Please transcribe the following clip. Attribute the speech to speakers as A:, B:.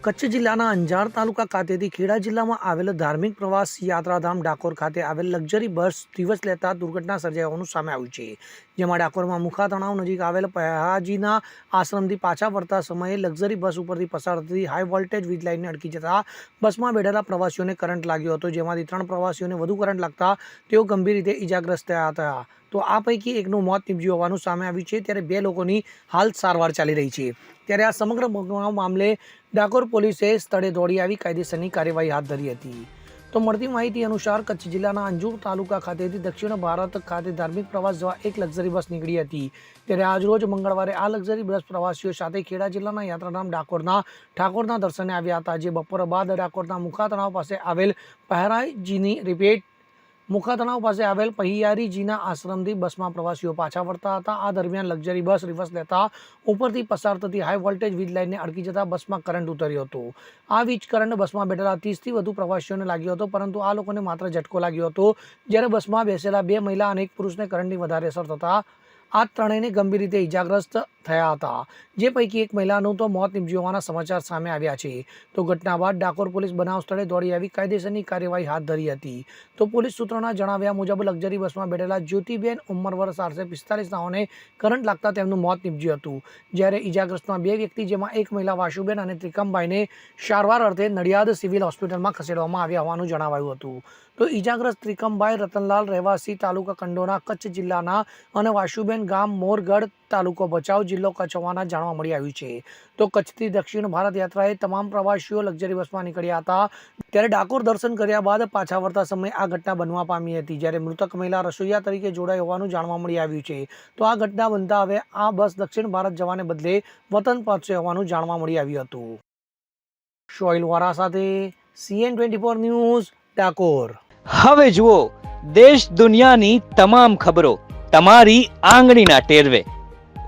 A: કચ્છ જિલ્લાના અંજાર તાલુકા ખાતેથી ખેડા જિલ્લામાં આવેલ ધાર્મિક પ્રવાસ યાત્રાધામ ડાકોર ખાતે આવેલ લક્ઝરી બસ દિવસ લેતા દુર્ઘટના સર્જાઈ હોવાનું સામે આવ્યું છે. જેમાં ડાકોરમાં મુખા તણાવ નજીક આવેલ પયાજીના આશ્રમથી પાછા વળતા સમયે લક્ઝરી બસ ઉપરથી પસાર થતી હાઈ વોલ્ટેજ વીજ લાઇનને અટકી જતા બસમાં બેઠેલા પ્રવાસીઓને કરંટ લાગ્યો હતો. જેમાંથી ત્રણ પ્રવાસીઓને વધુ કરંટ લાગતા તેઓ ગંભીર રીતે ઇજાગ્રસ્ત થયા હતા. તો આ પૈકી એકનું મોત નીપજ્યું હોવાનું સામે આવ્યું છે. ત્યારે બે લોકોની હાલ સારવાર ચાલી રહી છે. ત્યારે આ સમગ્ર મામલે ડાકોર પોલીસે સ્થળે દોડી આવી કાયદેસરની કાર્યવાહી હાથ ધરી હતી. તો મળતી માહિતી અનુસાર કચ્છ જિલ્લાના અંજુર તાલુકા ખાતેથી દક્ષિણ ભારત ખાતે ધાર્મિક પ્રવાસ જવા એક લક્ઝરી બસ નીકળી હતી. ત્યારે આજરોજ મંગળવારે આ લક્ઝરી બસ પ્રવાસીઓ સાથે ખેડા જિલ્લાના યાત્રાધામ ડાકોરના ઠાકોરના દર્શને આવ્યા હતા, જે બપોર બાદ ડાકોરના મુખા તળાવ પાસે આવેલ પહરાઈજીની રિપેટ મુખા તણાવ પાસે આવેલ પહિયારીજીના આશ્રમથી બસમાં પ્રવાસીઓ પાછા વળતા હતા. આ દરમિયાન લક્ઝરી બસ રિવર્સ લેતા ઉપરથી પસાર થતી હાઈ વોલ્ટેજ વીજ લાઇનને અડકી જતા બસમાં કરંટ ઉતર્યો હતો. આ વીજ કરંટ બસમાં બેઠેલા ત્રીસથી વધુ પ્રવાસીઓને લાગ્યો હતો, પરંતુ આ લોકોને માત્ર ઝટકો લાગ્યો હતો. જ્યારે બસમાં બેસેલા બે મહિલા અને એક પુરુષને કરંટની વધારે અસર થતા આ ત્રણેયને ગંભીર રીતે ઇજાગ્રસ્ત થયા હતા. જે પૈકી એક મહિલાનું તો મોત નીપજ્યું હોવાના સમાચાર સામે આવ્યા છે. તો ઘટના બાદ ડાકોર પોલીસ બનાવ સ્થળે દોડી આવી કાયદેસરની કાર્યવાહી હાથ ધરી હતી. તો પોલીસ સૂત્રોના જણાવ્યા મુજબ લક્ઝરી બસમાં બેઠેલા જ્યોતિબેન ઉંમર વર્ષ પિસ્તાલીસ નાઓને કરંટ લાગતા તેમનું મોત નીપજ્યું હતું. જ્યારે ઇજાગ્રસ્તમાં બે વ્યક્તિ, જેમાં એક મહિલા વાસુબેન અને ત્રિકમભાઈને સારવાર અર્થે નડિયાદ સિવિલ હોસ્પિટલમાં ખસેડવામાં આવ્યા હોવાનું જણાવાયું હતું. તો ઇજાગ્રસ્ત ત્રિકમભાઈ રતનલાલ રહેવાસી તાલુકા કંડોના કચ્છ જિલ્લાના અને વાસુબેન ગામ મોરગઢ તાલુકો ભચાઉ જિલ્લો કચ્છ હોવાના જાણવા મળી આવ્યું છે. તો કચ્છથી દક્ષિણ ભારત યાત્રાએ તમામ પ્રવાસીઓ લક્ઝરી બસમાં નીકળ્યા હતા. ત્યારે ડાકોર દર્શન કર્યા બાદ પાછા વળતા સમયે આ ઘટના બનવા પામી હતી. જ્યારે મૃતક મહિલા રસોઈયા તરીકે જોડાઈ હોવાનું જાણવા મળી આવ્યું છે. તો આ ઘટના બનતા હવે આ બસ દક્ષિણ ભારત જવાને બદલે વતન પહોંચશે હોવાનું જાણવા મળી આવ્યું હતું. શોઇલ વોરા સાથે CN twenty four news Dakor.
B: હવે જુઓ, દેશ દુનિયાની તમામ ખબરો તમારી આંગળીના ટેરવે.